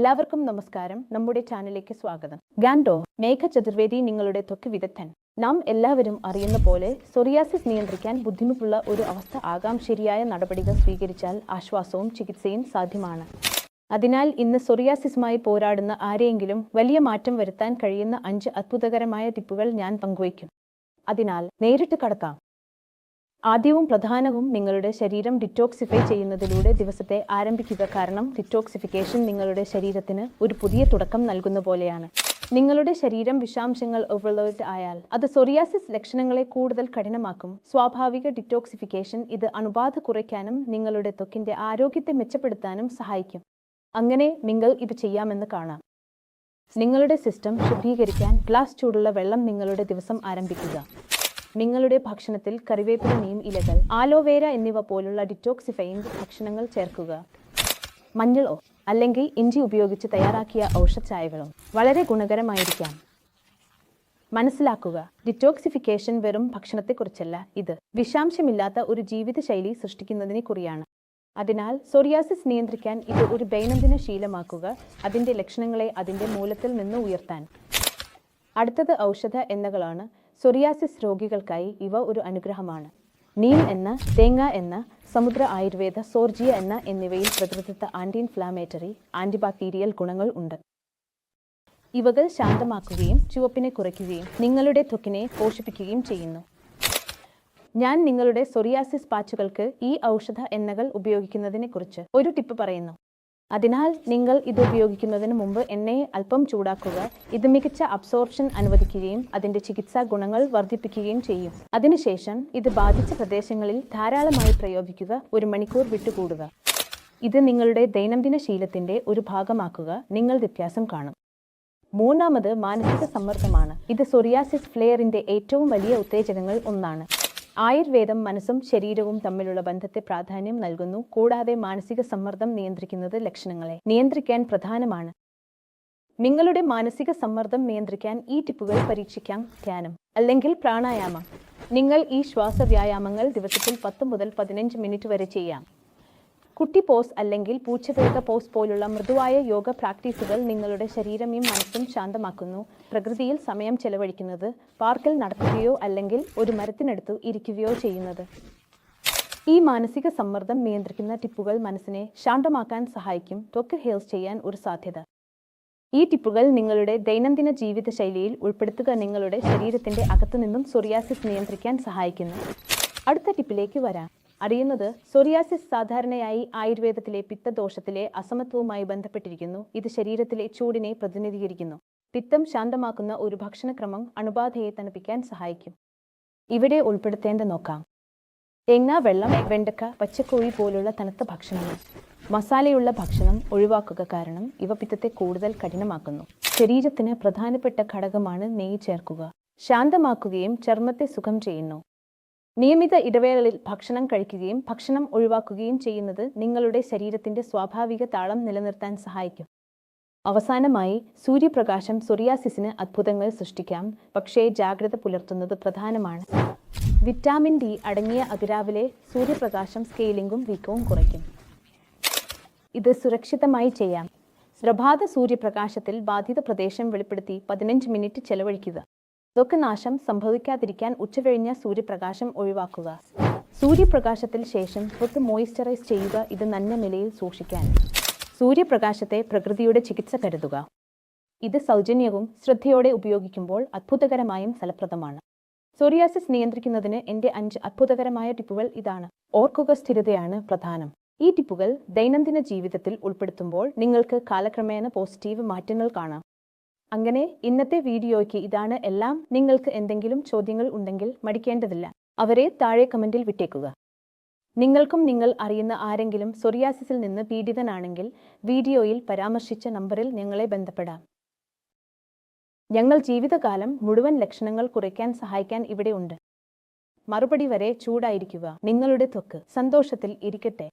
എല്ലാവർക്കും നമസ്കാരം. നമ്മുടെ ചാനലിലേക്ക് സ്വാഗതം. ഗാൻഡോ മേഘ ചതുർവേദി നിങ്ങളുടെ ത്വക്ക് വിദഗ്ധൻ. നാം എല്ലാവരും അറിയുന്ന പോലെ സൊറിയാസിസ് നിയന്ത്രിക്കാൻ ബുദ്ധിമുട്ടുള്ള ഒരു അവസ്ഥ ആകാം ശരിയായ നടപടികൾ സ്വീകരിച്ചാൽ ആശ്വാസവും ചികിത്സയും സാധ്യമാണ്. അതിനാൽ ഇന്ന് സൊറിയാസിസുമായി പോരാടുന്ന ആരെയെങ്കിലും വലിയ മാറ്റം വരുത്താൻ കഴിയുന്ന അഞ്ച് അത്ഭുതകരമായ ടിപ്പുകൾ ഞാൻ പങ്കുവയ്ക്കും. അതിനാൽ നേരിട്ട് കടക്കാം. ആദ്യവും പ്രധാനവും നിങ്ങളുടെ ശരീരം ഡിറ്റോക്സിഫൈ ചെയ്യുന്നതിലൂടെ ദിവസത്തെ ആരംഭിക്കുക. കാരണം ഡിറ്റോക്സിഫിക്കേഷൻ നിങ്ങളുടെ ശരീരത്തിന് ഒരു പുതിയ തുടക്കം നൽകുന്ന പോലെയാണ്. നിങ്ങളുടെ ശരീരം വിഷാംശങ്ങൾ ഓവർലോഡ് ആയാൽ അത് സൊറിയാസിസ് ലക്ഷണങ്ങളെ കൂടുതൽ കഠിനമാക്കും. സ്വാഭാവിക ഡിറ്റോക്സിഫിക്കേഷൻ ഇത് അണുബാധ കുറയ്ക്കാനും നിങ്ങളുടെ ത്വക്കിന്റെ ആരോഗ്യത്തെ മെച്ചപ്പെടുത്താനും സഹായിക്കും. അങ്ങനെ നിങ്ങൾ ഇത് ചെയ്യാമെന്ന് കാണാം. നിങ്ങളുടെ സിസ്റ്റം ശുദ്ധീകരിക്കാൻ ഗ്ലാസ് ചൂടുള്ള വെള്ളം നിങ്ങളുടെ ദിവസം ആരംഭിക്കുക. നിങ്ങളുടെ ഭക്ഷണത്തിൽ കറിവേപ്പില നീം ഇലകൾ ആലോവേര എന്നിവ പോലുള്ള ഡിറ്റോക്സിഫൈയിങ് ഭക്ഷണങ്ങൾ ചേർക്കുക. മഞ്ഞളോ അല്ലെങ്കിൽ ഇഞ്ചി ഉപയോഗിച്ച് തയ്യാറാക്കിയ ഔഷധ ചായകളോ വളരെ ഗുണകരമായിരിക്കാം. മനസ്സിലാക്കുക ഡിറ്റോക്സിഫിക്കേഷൻ വെറും ഭക്ഷണത്തെക്കുറിച്ചല്ല ഇത് വിഷാംശമില്ലാത്ത ഒരു ജീവിതശൈലി സൃഷ്ടിക്കുന്നതിനെ കുറിയാണ്. അതിനാൽ സോറിയാസിസ് നിയന്ത്രിക്കാൻ ഇത് ഒരു ദൈനംദിന ശീലമാക്കുക അതിന്റെ ലക്ഷണങ്ങളെ അതിന്റെ മൂലത്തിൽ നിന്ന് ഉയർത്താൻ. അടുത്തത് ഔഷധ എണ്ണകളാണ് സൊറിയാസിസ് രോഗികൾക്കായി ഇവ ഒരു അനുഗ്രഹമാണ്. നീം എന്ന തേങ്ങ എന്ന സമുദ്ര ആയുർവേദ സോർജിയ എന്ന എന്നിവയിൽ പ്രകൃതിത്ത ആന്റി ഇൻഫ്ലാമേറ്ററി ആന്റിബാക്ടീരിയൽ ഗുണങ്ങൾ ഉണ്ട്. ഇവകൾ ശാന്തമാക്കുകയും ചുവപ്പിനെ കുറയ്ക്കുകയും നിങ്ങളുടെ ത്വക്കിനെ പോഷിപ്പിക്കുകയും ചെയ്യുന്നു. ഞാൻ നിങ്ങളുടെ സൊറിയാസിസ് പാച്ചുകൾക്ക് ഈ ഔഷധ എണ്ണകൾ ഉപയോഗിക്കുന്നതിനെക്കുറിച്ച് ഒരു ടിപ്പ് പറയുന്നു. അതിനാൽ നിങ്ങൾ ഇത് ഉപയോഗിക്കുന്നതിന് മുമ്പ് എണ്ണയെ അല്പം ചൂടാക്കുക. ഇത് മികച്ച അബ്സോർപ്ഷൻ അനുവദിക്കുകയും അതിന്റെ ചികിത്സാ ഗുണങ്ങൾ വർദ്ധിപ്പിക്കുകയും ചെയ്യും. അതിനുശേഷം ഇത് ബാധിച്ച പ്രദേശങ്ങളിൽ ധാരാളമായി പ്രയോഗിക്കുക. ഒരു മണിക്കൂർ വിട്ടുകൂടുക. ഇത് നിങ്ങളുടെ ദൈനംദിന ശീലത്തിന്റെ ഒരു ഭാഗമാക്കുക. നിങ്ങൾ വ്യത്യാസം കാണും. മൂന്നാമത് മാനസിക സമ്മർദ്ദമാണ്. ഇത് സൊറിയാസിസ് ഫ്ലെയറിന്റെ ഏറ്റവും വലിയ ഉത്തേജകങ്ങൾ ഒന്നാണ്. ആയുർവേദം മനസ്സും ശരീരവും തമ്മിലുള്ള ബന്ധത്തെ പ്രാധാന്യം നൽകുന്നു. കൂടാതെ മാനസിക സമ്മർദ്ദം നിയന്ത്രിക്കുന്നത് ലക്ഷണങ്ങളെ നിയന്ത്രിക്കാൻ പ്രധാനമാണ്. നിങ്ങളുടെ മാനസിക സമ്മർദ്ദം നിയന്ത്രിക്കാൻ ഈ ടിപ്പുകൾ പരീക്ഷിക്കാം. ധ്യാനം അല്ലെങ്കിൽ പ്രാണായാമം. നിങ്ങൾ ഈ ശ്വാസ വ്യായാമങ്ങൾ ദിവസത്തിൽ പത്ത് മുതൽ പതിനഞ്ച് മിനിറ്റ് വരെ ചെയ്യാം. കുട്ടി പോസ് അല്ലെങ്കിൽ പൂച്ചവേഗ പോസ് പോലുള്ള മൃദുവായ യോഗ പ്രാക്ടീസുകൾ നിങ്ങളുടെ ശരീരമേയും മനസ്സും ശാന്തമാക്കുന്നു. പ്രകൃതിയിൽ സമയം ചെലവഴിക്കുന്നത് പാർക്കിൽ നടക്കുകയോ അല്ലെങ്കിൽ ഒരു മരത്തിനടുത്ത് ഇരിക്കുകയോ ചെയ്യുന്നത്. ഈ മാനസിക സമ്മർദ്ദം നിയന്ത്രിക്കുന്ന ടിപ്പുകൾ മനസ്സിനെ ശാന്തമാക്കാൻ സഹായിക്കും. ത്വക്ക് ഹെയർസ് ചെയ്യാൻ ഒരു സാധ്യത. ഈ ടിപ്പുകൾ നിങ്ങളുടെ ദൈനംദിന ജീവിതശൈലിയിൽ ഉൾപ്പെടുത്തുക നിങ്ങളുടെ ശരീരത്തിന്റെ അകത്തുനിന്നും സൊറിയാസിസ് നിയന്ത്രിക്കാൻ സഹായിക്കുന്നു. അടുത്ത ടിപ്പിലേക്ക് വരാം. അറിയുന്നത് സൊറിയാസിസ് സാധാരണയായി ആയുർവേദത്തിലെ പിത്തദോഷത്തിലെ അസമത്വവുമായി ബന്ധപ്പെട്ടിരിക്കുന്നു. ഇത് ശരീരത്തിലെ ചൂടിനെ പ്രതിനിധീകരിക്കുന്നു. പിത്തം ശാന്തമാക്കുന്ന ഒരു ഭക്ഷണക്രമം അണുബാധയെ തണുപ്പിക്കാൻ സഹായിക്കും. ഇവിടെ ഉൾപ്പെടുത്തേണ്ട നോക്കാം. തേങ്ങ വെള്ളം വെണ്ടക്ക പച്ചക്കോഴി പോലുള്ള തണുത്ത ഭക്ഷണങ്ങൾ. മസാലയുള്ള ഭക്ഷണം ഒഴിവാക്കുക കാരണം ഇവ പിത്തത്തെ കൂടുതൽ കഠിനമാക്കുന്നു. ശരീരത്തിന് പ്രധാനപ്പെട്ട ഘടകമാണ് നെയ്യ് ചേർക്കുക. ശാന്തമാക്കുകയും ചർമ്മത്തെ സുഖം ചെയ്യുന്നു. നിയമിത ഇടവേളകളിൽ ഭക്ഷണം കഴിക്കുകയും ഭക്ഷണം ഒഴിവാക്കുകയും ചെയ്യുന്നത് നിങ്ങളുടെ ശരീരത്തിന്റെ സ്വാഭാവിക താളം നിലനിർത്താൻ സഹായിക്കും. അവസാനമായി സൂര്യപ്രകാശം സൊറിയാസിസിന് അത്ഭുതങ്ങൾ സൃഷ്ടിക്കാം. പക്ഷേ ജാഗ്രത പുലർത്തുന്നത് പ്രധാനമാണ്. വിറ്റാമിൻ ഡി അടങ്ങിയ അതിരാവിലെ സൂര്യപ്രകാശം സ്കെയിലിംഗും വീക്കവും കുറയ്ക്കും. ഇത് സുരക്ഷിതമായി ചെയ്യാം. പ്രഭാത സൂര്യപ്രകാശത്തിൽ ബാധിത പ്രദേശം വെളിപ്പെടുത്തി പതിനഞ്ച് മിനിറ്റ് ചെലവഴിക്കുക. ത്വക്ക് നാശം സംഭവിക്കാതിരിക്കാൻ ഉച്ചകഴിഞ്ഞ സൂര്യപ്രകാശം ഒഴിവാക്കുക. സൂര്യപ്രകാശത്തിൽ ശേഷം ത്വക്ക് മോയിസ്ചറൈസ് ചെയ്യുക ഇത് നന്ന നിലയിൽ സൂക്ഷിക്കാൻ. സൂര്യപ്രകാശത്തെ പ്രകൃതിയുടെ ചികിത്സ കരുതുക. ഇത് സൗജന്യവും ശ്രദ്ധയോടെ ഉപയോഗിക്കുമ്പോൾ അത്ഭുതകരമായും ഫലപ്രദമാണ്. സോറിയാസിസ് നിയന്ത്രിക്കുന്നതിന് എന്റെ അഞ്ച് അത്ഭുതകരമായ ടിപ്പുകൾ ഇതാണ്. ഓർക്കുക സ്ഥിരതയാണ് പ്രധാനം. ഈ ടിപ്പുകൾ ദൈനംദിന ജീവിതത്തിൽ ഉൾപ്പെടുത്തുമ്പോൾ നിങ്ങൾക്ക് കാലക്രമേണ പോസിറ്റീവ് മാറ്റങ്ങൾ കാണാം. അങ്ങനെ ഇന്നത്തെ വീഡിയോയ്ക്ക് ഇതാണ് എല്ലാം. നിങ്ങൾക്ക് എന്തെങ്കിലും ചോദ്യങ്ങൾ ഉണ്ടെങ്കിൽ മടിക്കേണ്ടതില്ല. അവരെ താഴെ കമന്റിൽ വിട്ടേക്കുക. നിങ്ങൾക്കും നിങ്ങൾ അറിയുന്ന ആരെങ്കിലും സൊറിയാസിസിൽ നിന്ന് പീഡിതനാണെങ്കിൽ വീഡിയോയിൽ പരാമർശിച്ച നമ്പറിൽ ഞങ്ങളെ ബന്ധപ്പെടാം. ഞങ്ങൾ ജീവിതകാലം മുഴുവൻ ലക്ഷണങ്ങൾ കുറയ്ക്കാൻ സഹായിക്കാൻ ഇവിടെ ഉണ്ട്. മറുപടി വരെ ചൂടായിരിക്കുക. നിങ്ങളുടെ ത്വക്ക് സന്തോഷത്തിൽ ഇരിക്കട്ടെ.